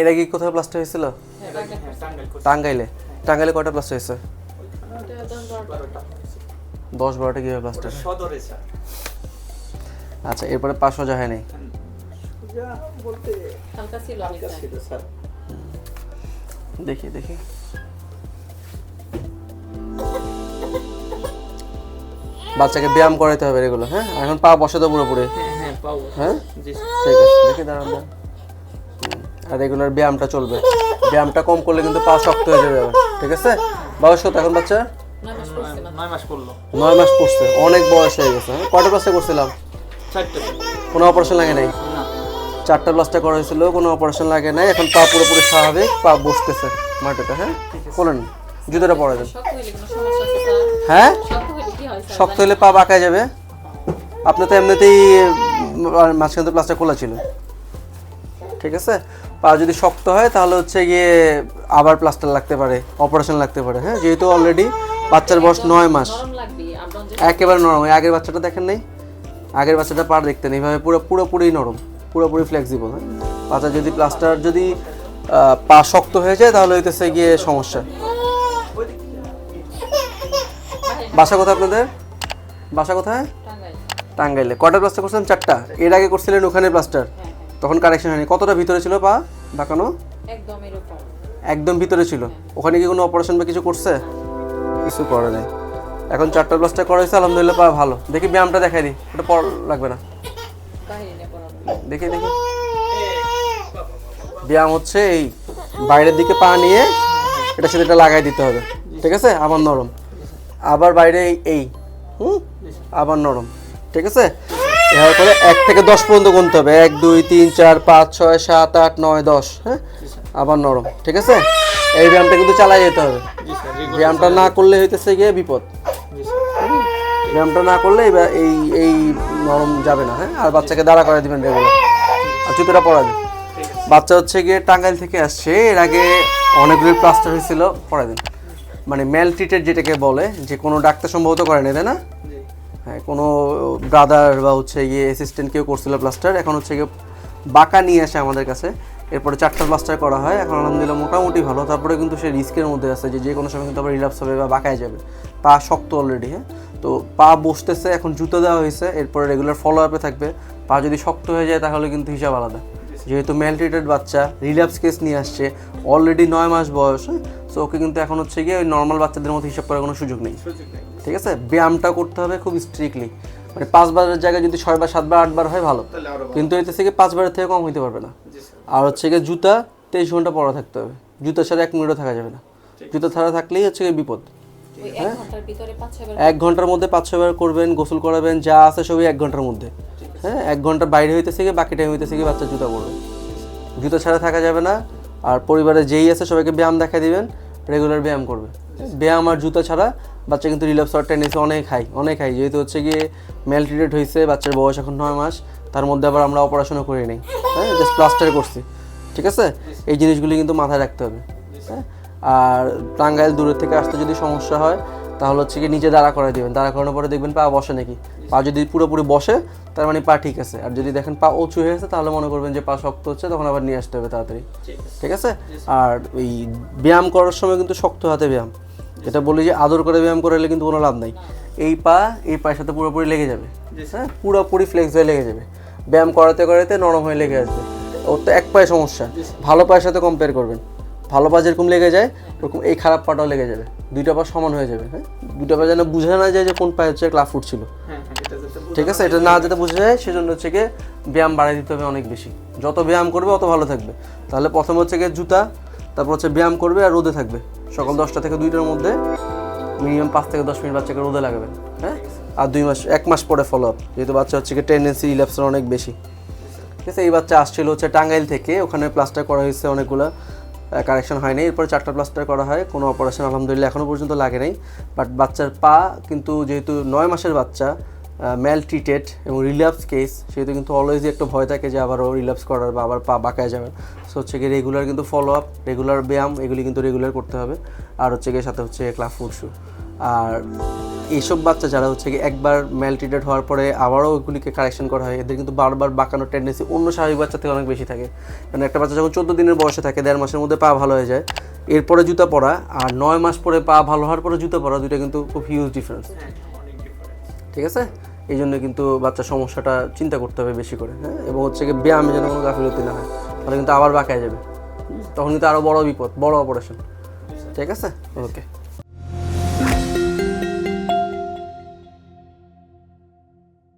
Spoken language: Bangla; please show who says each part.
Speaker 1: এর আগে কোথায় প্লাস্টার হয়েছিল টাঙ্গাইলে টাঙ্গাইলে কয়টা প্লাস্টার হয়েছে দশ বারোটা কিভাবে প্লাস্টার আচ্ছা এরপরে পাঁচ সোজা হয়নি দেখি দেখি বাচ্চাকে ব্যায়াম করাতে হবে এগুলো হ্যাঁ এখন পা বসে তো পুরোপুরি
Speaker 2: হ্যাঁ হ্যাঁ,
Speaker 1: হ্যাঁ? ঠিক আছে দেখি দাঁড়ান দাঁড়ান আর রেগুলার ব্যায়ামটা চলবে ব্যায়ামটা কম করলে কিন্তু পা শক্ত হয়ে যাবে ঠিক আছে বয়স কত এখন বাচ্চা
Speaker 2: নয়
Speaker 1: মাস পড়ছে অনেক বয়স হয়ে গেছে কটা ক্লাসে করছিলাম কোনো অপারেশন লাগে নাই চারটা ক্লাসটা করা হয়েছিল কোনো অপারেশন লাগে নাই এখন পা পুরোপুরি স্বাভাবিক পা বসতেছে মাটিতে হ্যাঁ বলেন জুতোটা পরে যাবে হ্যাঁ শক্ত হলে পা বাঁকা যাবে আপনি তো এমনিতেই মাঝখান তো প্লাস্টার খোলা ছিল ঠিক আছে পা যদি শক্ত হয় তাহলে হচ্ছে গিয়ে আবার প্লাস্টার লাগতে পারে অপারেশন লাগতে পারে হ্যাঁ যেহেতু অলরেডি বাচ্চার বয়স নয় মাস একেবারে নরম আগের বাচ্চাটা দেখেন নাই আগের বাচ্চাটা পার দেখতে নেই এভাবে পুরো পুরোপুরি নরম পুরোপুরি ফ্লেক্সিবল হ্যাঁ বাচ্চা যদি প্লাস্টার যদি পা শক্ত হয়ে যায় তাহলে হইতেছে গিয়ে সমস্যা বাসা কোথায় আপনাদের বাসা কোথায় টাঙ্গাইলে কটা প্লাস্টার করছিলেন চারটা এর আগে করছিলেন ওখানে প্লাস্টার তখন কারেকশন হয়নি কতটা ভিতরে ছিল পা ঢাকানো একদম একদম ভিতরে ছিল ওখানে কি কোনো অপারেশন বা কিছু করছে কিছু করে নাই এখন চারটা প্লাসটা করা আলহামদুলিল্লাহ পা ভালো দেখি ব্যায়ামটা দেখাই দিই ওটা পর লাগবে না দেখি দেখি ব্যায়াম হচ্ছে এই বাইরের দিকে পা নিয়ে এটা সেটা লাগাই দিতে হবে ঠিক আছে আবার নরম আবার বাইরে এই হুম আবার নরম ঠিক আছে এর পরে এক থেকে দশ পর্যন্ত গুনতে হবে এক দুই তিন চার পাঁচ ছয় সাত আট নয় দশ হ্যাঁ আবার নরম ঠিক আছে এই ব্যায়ামটা কিন্তু চালাই যেতে হবে ব্যায়ামটা না করলে হইতেছে গিয়ে বিপদ ব্যায়ামটা না করলে এই এই নরম যাবে না হ্যাঁ আর বাচ্চাকে দাঁড়া করে দেবেন রেগুলার আর জুতোটা পরাবে বাচ্চা হচ্ছে গিয়ে টাঙ্গাইল থেকে আসছে এর আগে অনেকগুলি প্লাস্টার হয়েছিল পরে দিন মানে ম্যালট্রিটেড ট্রিটেড যেটাকে বলে যে কোনো ডাক্তার সম্ভবত করে নেবে না হ্যাঁ কোনো ব্রাদার বা হচ্ছে গিয়ে অ্যাসিস্ট্যান্ট কেউ করছিল প্লাস্টার এখন হচ্ছে গিয়ে বাঁকা নিয়ে আসে আমাদের কাছে এরপরে চারটা প্লাস্টার করা হয় এখন আলহামদুলিল্লাহ মোটামুটি ভালো তারপরে কিন্তু সে রিস্কের মধ্যে আছে যে যে কোনো সময় কিন্তু আবার রিলাপস হবে বা বাঁকায় যাবে পা শক্ত অলরেডি হ্যাঁ তো পা বসতেছে এখন জুতো দেওয়া হয়েছে এরপরে রেগুলার ফলো আপে থাকবে পা যদি শক্ত হয়ে যায় তাহলে কিন্তু হিসাব আলাদা যেহেতু ম্যালট্রিটেড বাচ্চা রিল্যাপস কেস নিয়ে আসছে অলরেডি নয় মাস বয়স হ্যাঁ? তো ওকে কিন্তু এখন হচ্ছে গিয়ে ওই নর্মাল বাচ্চাদের মতো হিসাব করার কোনো সুযোগ নেই ঠিক আছে ব্যায়ামটা করতে হবে খুব স্ট্রিক্টলি মানে পাঁচবারের জায়গায় যদি ছয়বার সাতবার আটবার হয় ভালো কিন্তু এতে কি পাঁচবারের থেকে কম হইতে পারবে না আর হচ্ছে গিয়ে জুতা তেইশ ঘন্টা পরা থাকতে হবে জুতার সাথে এক মিনিটও থাকা যাবে না জুতা ছাড়া থাকলেই হচ্ছে গিয়ে বিপদ হ্যাঁ? এক ঘন্টার মধ্যে পাঁচ ছবার করবেন গোসল করাবেন যা আছে সবই এক ঘন্টার মধ্যে হ্যাঁ এক ঘন্টা বাইরে হইতেছে গিয়ে বাকি টাইম হইতেছে গিয়ে বাচ্চা জুতা পড়বে জুতা ছাড়া থাকা যাবে না আর পরিবারে যেই আছে সবাইকে ব্যায়াম দেখা দিবেন রেগুলার ব্যায়াম করবে ব্যায়াম আর জুতা ছাড়া বাচ্চা কিন্তু রিল্যাক্স শট টেনিসে অনেক হাই অনেক হাই যেহেতু হচ্ছে গিয়ে মেল হয়েছে বাচ্চার বয়স এখন নয় মাস তার মধ্যে আবার আমরা অপারেশনও করি নিই হ্যাঁ জাস্ট প্লাস্টার করছি ঠিক আছে এই জিনিসগুলি কিন্তু মাথায় রাখতে হবে হ্যাঁ আর টাঙ্গাইল দূরের থেকে আসতে যদি সমস্যা হয় তাহলে হচ্ছে কি নিচে দাঁড়া করে দেবেন দাঁড়া করানোর পরে দেখবেন পা বসে নাকি পা যদি পুরোপুরি বসে তার মানে পা ঠিক আছে আর যদি দেখেন পা উঁচু হয়ে গেছে তাহলে মনে করবেন যে পা শক্ত হচ্ছে তখন আবার নিয়ে আসতে হবে তাড়াতাড়ি ঠিক আছে আর ওই ব্যায়াম করার সময় কিন্তু শক্ত হাতে ব্যায়াম এটা বলি যে আদর করে ব্যায়াম করলে কিন্তু কোনো লাভ নাই এই পা এই পায়ের সাথে পুরোপুরি লেগে যাবে হ্যাঁ পুরোপুরি ফ্লেক্স হয়ে লেগে যাবে ব্যায়াম করাতে করাতে নরম হয়ে লেগে আসবে ওর তো এক পায়ে সমস্যা ভালো পায়ের সাথে কম্পেয়ার করবেন ভালো পা যেরকম লেগে যায় ওরকম এই খারাপ পাটাও লেগে যাবে দুইটা পা সমান হয়ে যাবে হ্যাঁ দুইটা পা যেন বোঝা না যায় যে কোন পায়ে হচ্ছে ক্লাফ ফুটছিল হ্যাঁ, হ্যাঁ, ঠিক আছে এটা না যেতে বোঝা যায় সেজন্য হচ্ছে গিয়ে ব্যায়াম বাড়িয়ে দিতে হবে অনেক বেশি যত ব্যায়াম করবে অত ভালো থাকবে তাহলে প্রথম হচ্ছে গিয়ে জুতা তারপর হচ্ছে ব্যায়াম করবে আর রোদে থাকবে সকাল দশটা থেকে দুইটার মধ্যে মিনিমাম পাঁচ থেকে দশ মিনিট বাচ্চাকে রোদে লাগবে হ্যাঁ আর দুই মাস এক মাস পরে ফলো আপ যেহেতু বাচ্চা হচ্ছে গিয়ে টেন্ডেন্সি ইলেপসন অনেক বেশি ঠিক আছে এই বাচ্চা আসছিল হচ্ছে টাঙ্গাইল থেকে ওখানে প্লাস্টার করা হয়েছে অনেকগুলো কারেকশন হয় নাই এরপর চারটা প্লাস্টার করা হয় কোনো অপারেশন আলহামদুলিল্লাহ এখনও পর্যন্ত লাগে নাই বাট বাচ্চার পা কিন্তু যেহেতু নয় মাসের বাচ্চা ম্যাল ট্রিটেড এবং রিল্যাপস কেস সেহেতু কিন্তু অলওয়েজই একটা ভয় থাকে যে আবারও রিল্যাপস করার বা আবার পা বাঁকায় যাবে সো হচ্ছে গিয়ে রেগুলার কিন্তু ফলো আপ রেগুলার ব্যায়াম এগুলি কিন্তু রেগুলার করতে হবে আর হচ্ছে গিয়ে সাথে হচ্ছে ক্লাফ ফুড আর এইসব বাচ্চা যারা হচ্ছে একবার ম্যালট্রিটেড হওয়ার পরে আবারও ওগুলিকে কারেকশন করা হয় এদের কিন্তু বারবার বাঁকানোর টেন্ডেন্সি অন্য স্বাভাবিক বাচ্চা থেকে অনেক বেশি থাকে কারণ মানে একটা বাচ্চা যখন চোদ্দো দিনের বয়সে থাকে দেড় মাসের মধ্যে পা ভালো হয়ে যায় এরপরে জুতা পরা আর নয় মাস পরে পা ভালো হওয়ার পরে জুতা পরা দুইটা কিন্তু খুব হিউজ হ্যাঁ, ডিফারেন্স ঠিক আছে এই জন্য কিন্তু বাচ্চার সমস্যাটা চিন্তা করতে হবে বেশি করে হ্যাঁ এবং হচ্ছে কি ব্যায়ামে যেন কোনো গাফিলতি না হয় তাহলে কিন্তু আবার বাঁকায় যাবে তখন কিন্তু আরও বড় বিপদ বড় অপারেশন ঠিক আছে ওকে